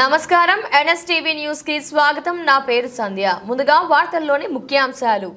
నమస్కారం. ఎన్ఎస్టీవీ న్యూస్కి స్వాగతం. నా పేరు సంధ్య. ముందుగా వార్తల్లోని ముఖ్యాంశాలు.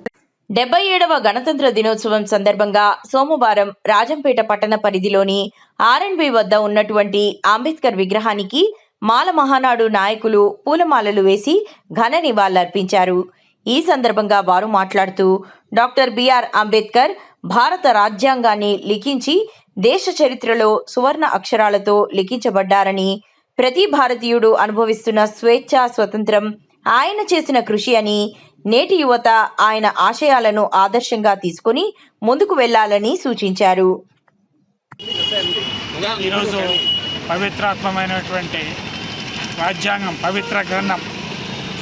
డెబ్బై ఏడవ గణతంత్ర దినోత్సవం సందర్భంగా సోమవారం రాజంపేట పట్టణ పరిధిలోని ఆర్ఎన్బి వద్ద ఉన్నటువంటి అంబేద్కర్ విగ్రహానికి మాల మహానాడు నాయకులు పూలమాలలు వేసి ఘన నివాళులర్పించారు. ఈ సందర్భంగా వారు మాట్లాడుతూ డాక్టర్ బిఆర్ అంబేద్కర్ భారత రాజ్యాంగాన్ని లిఖించి దేశ చరిత్రలో సువర్ణ అక్షరాలతో లిఖించబడ్డారని ప్రతి భారతీయుడు అనుభవిస్తున్న స్వేచ్ఛ స్వతంత్రం ఆయన చేసిన కృషి అని నేటి యువత ఆయన ఆశయాలను ఆదర్శంగా తీసుకుని ముందుకు వెళ్ళాలని సూచించారు. ఈరోజు పవిత్రాత్మమైనటువంటి రాజ్యాంగం పవిత్ర గ్రంథం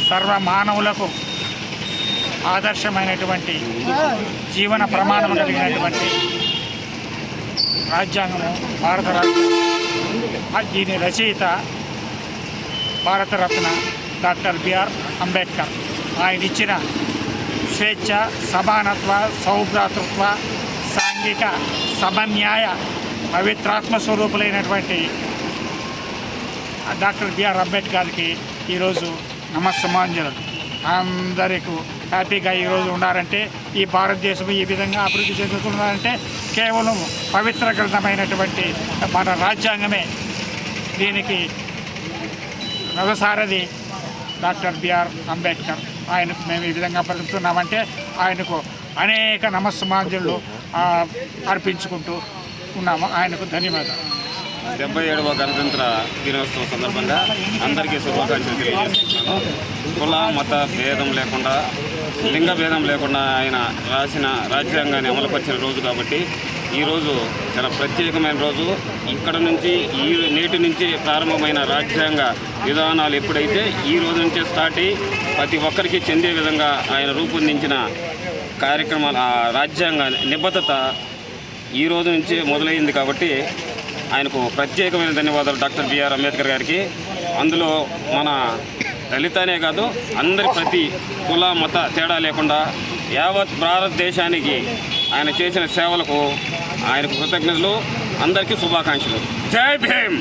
సర్వ మానవులకు ఆదర్శమైనటువంటి జీవన ప్రమాణం కలిగినటువంటి రాజ్యాంగము భారత రాజ్యాంగం. దీని రచయిత భారతరత్న డాక్టర్ బిఆర్ అంబేద్కర్. ఆయన ఇచ్చిన స్వేచ్ఛ సమానత్వ సౌభ్రాతృత్వ సాంఘిక సమన్యాయ పవిత్రాత్మ స్వరూపులైనటువంటి డాక్టర్ బిఆర్ అంబేద్కర్కి ఈరోజు నమస్సమాంజలు. అందరికీ హ్యాపీగా ఈరోజు ఉన్నారంటే ఈ భారతదేశం ఈ విధంగా అభివృద్ధి చెందుతున్నారంటే కేవలం పవిత్ర గ్రంథమైనటువంటి మన రాజ్యాంగమే దీనికి రథసారథి డాక్టర్ బిఆర్ అంబేద్కర్. ఆయనకు మేము ఈ విధంగా బ్రతుకుతున్నామంటే ఆయనకు అనేక నమస్సమాంజలు అర్పించుకుంటూ ఉన్నాము. ఆయనకు ధన్యవాదాలు. డెబ్బై ఏడవ గణతంత్ర దినోత్సవం సందర్భంగా అందరికీ శుభాకాంక్షలు తెలియజేస్తున్నాను. కుల మత భేదం లేకుండా లింగ భేదం లేకుండా ఆయన రాసిన రాజ్యాంగాన్ని అమలుపరిచిన రోజు కాబట్టి ఈరోజు చాలా ప్రత్యేకమైన రోజు. ఇక్కడ నుంచి ఈ నేటి నుంచి ప్రారంభమైన రాజ్యాంగ విధానాలు ఎప్పుడైతే ఈ రోజు నుంచే స్టార్ట్ అయ్యి ప్రతి ఒక్కరికి చెందే విధంగా ఆయన రూపొందించిన కార్యక్రమాల ఆ రాజ్యాంగ నిబద్ధత ఈ రోజు నుంచి మొదలైంది కాబట్టి ఆయనకు ప్రత్యేకమైన ధన్యవాదాలు డాక్టర్ బిఆర్ అంబేద్కర్ గారికి. అందులో మన దళితనే కాదు అందరి ప్రతి కుల మత తేడా లేకుండా యావత్ భారతదేశానికి ఆయన చేసిన సేవలకు ఆయనకు కృతజ్ఞతలు అందరికీ శుభాకాంక్షలు. జై భీమ్!